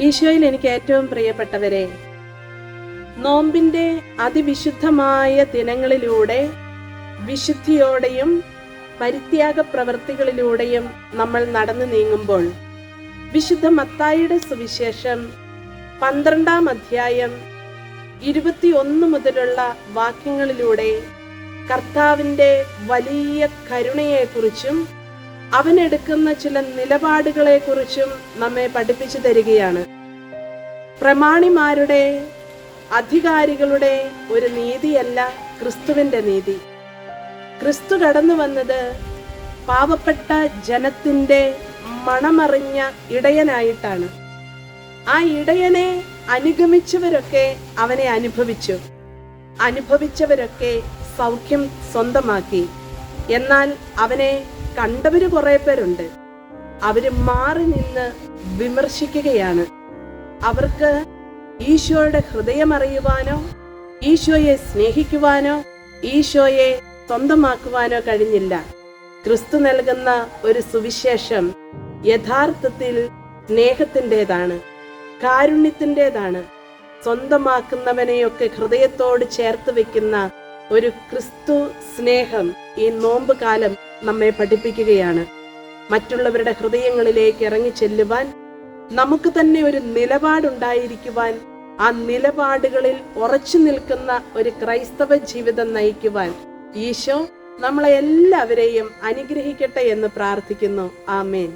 ഈശോയിൽ എനിക്ക് ഏറ്റവും പ്രിയപ്പെട്ടവരെ നോമ്പിന്റെ അതിവിശുദ്ധമായ ദിനങ്ങളിലൂടെ വിശുദ്ധിയോടെയും പരിത്യാഗ പ്രവൃത്തികളിലൂടെയും നമ്മൾ നടന്നു നീങ്ങുമ്പോൾ വിശുദ്ധ മത്തായിയുടെ സുവിശേഷം പന്ത്രണ്ടാം അധ്യായം ഇരുപത്തിയൊന്ന് മുതലുള്ള വാക്യങ്ങളിലൂടെ കർത്താവിന്റെ വലിയ കരുണയെക്കുറിച്ചും അവനെടുക്കുന്ന ചില നിലപാടുകളെക്കുറിച്ചും നമ്മെ പഠിപ്പിച്ചു തരികയാണ്. പ്രമാണിമാരുടെ അധികാരികളുടെ ഒരു നീതിയല്ല ക്രിസ്തുവിന്റെ നീതി. ക്രിസ്തു കടന്നു വന്നത് പാവപ്പെട്ട ജനത്തിന്റെ മണമറിഞ്ഞ ഇടയനായിട്ടാണ്. ആ ഇടയനെ അനുഗമിച്ചവരൊക്കെ അവനെ അനുഭവിച്ചു. അനുഭവിച്ചവരൊക്കെ സൗഖ്യം സ്വന്തമാക്കി. എന്നാൽ അവനെ കണ്ടവര് കുറെ പേരുണ്ട്. അവർ മാറി നിന്ന് വിമർശിക്കുകയാണ്. അവർക്ക് ഈശോയുടെ ഹൃദയം അറിയുവാനോ ഈശോയെ സ്നേഹിക്കുവാനോ ഈശോയെ സ്വന്തമാക്കുവാനോ കഴിഞ്ഞില്ല. ക്രിസ്തു നൽകുന്ന ഒരു സുവിശേഷം യഥാർത്ഥത്തിൽ സ്നേഹത്തിന്റെതാണ് കാരുണ്യത്തിന്റെതാണ്. സ്വന്തമാക്കുന്നവനെയൊക്കെ ഹൃദയത്തോട് ചേർത്ത് വെക്കുന്ന ഒരു ക്രിസ്തു സ്നേഹം ഈ നോമ്പ് കാലം നമ്മെ പഠിപ്പിക്കുകയാണ്. മറ്റുള്ളവരുടെ ഹൃദയങ്ങളിലേക്ക് ഇറങ്ങി ചെല്ലുവാൻ നമുക്ക് തന്നെ ഒരു നിലപാടുണ്ടായിരിക്കുവാൻ ആ നിലപാടുകളിൽ ഉറച്ചു നിൽക്കുന്ന ഒരു ക്രൈസ്തവ ജീവിതം നയിക്കുവാൻ ഈശോ നമ്മളെ എല്ലാവരെയും അനുഗ്രഹിക്കട്ടെ എന്ന് പ്രാർത്ഥിക്കുന്നു. ആമേൻ.